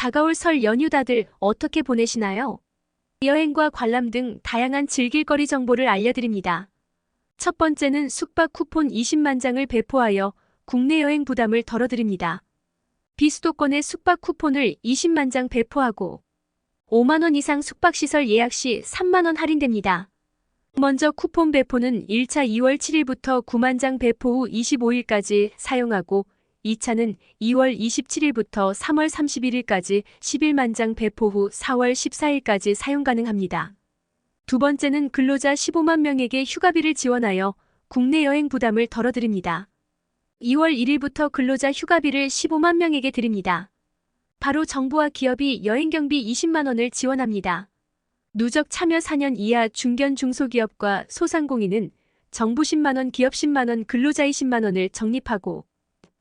다가올 설 연휴 다들 어떻게 보내시나요? 여행과 관람 등 다양한 즐길거리 정보를 알려드립니다. 첫 번째는 숙박 쿠폰 20만 장을 배포하여 국내 여행 부담을 덜어드립니다. 비수도권의 숙박 쿠폰을 20만 장 배포하고 5만 원 이상 숙박시설 예약 시 3만 원 할인됩니다. 먼저 쿠폰 배포는 1차 2월 7일부터 9만 장 배포 후 25일까지 사용하고 2차는 2월 27일부터 3월 31일까지 11만 장 배포 후 4월 14일까지 사용 가능합니다. 두 번째는 근로자 15만 명에게 휴가비를 지원하여 국내 여행 부담을 덜어드립니다. 2월 1일부터 근로자 휴가비를 15만 명에게 드립니다. 바로 정부와 기업이 여행 경비 20만 원을 지원합니다. 누적 참여 4년 이하 중견 중소기업과 소상공인은 정부 10만 원, 기업 10만 원, 근로자 20만 원을 적립하고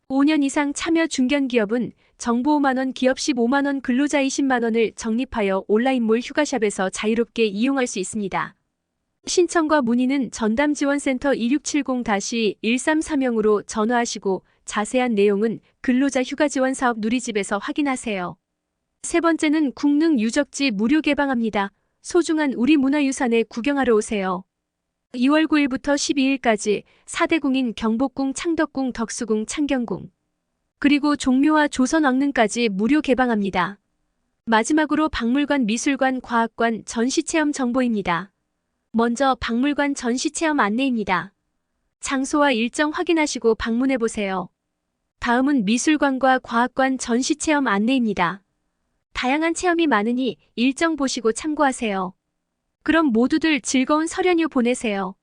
5년 이상 참여 중견기업은 정부 5만 원, 기업 15만 원, 근로자 20만 원을 적립하여 온라인몰 휴가샵에서 자유롭게 이용할 수 있습니다. 신청과 문의는 전담지원센터 2670-133형으로 전화하시고 자세한 내용은 근로자 휴가지원 사업 누리집에서 확인하세요. 세 번째는 국능 유적지 무료 개방합니다. 소중한 우리 문화유산에 구경하러 오세요. 2월 9일부터 12일까지 4대궁인 경복궁, 창덕궁, 덕수궁, 창경궁, 그리고 종묘와 조선왕릉까지 무료 개방합니다. 마지막으로 박물관, 미술관, 과학관, 전시체험 정보입니다. 먼저 박물관 전시체험 안내입니다. 장소와 일정 확인하시고 방문해보세요. 다음은 미술관과 과학관 전시체험 안내입니다. 다양한 체험이 많으니 일정 보시고 참고하세요. 그럼 모두들 즐거운 설 연휴 보내세요.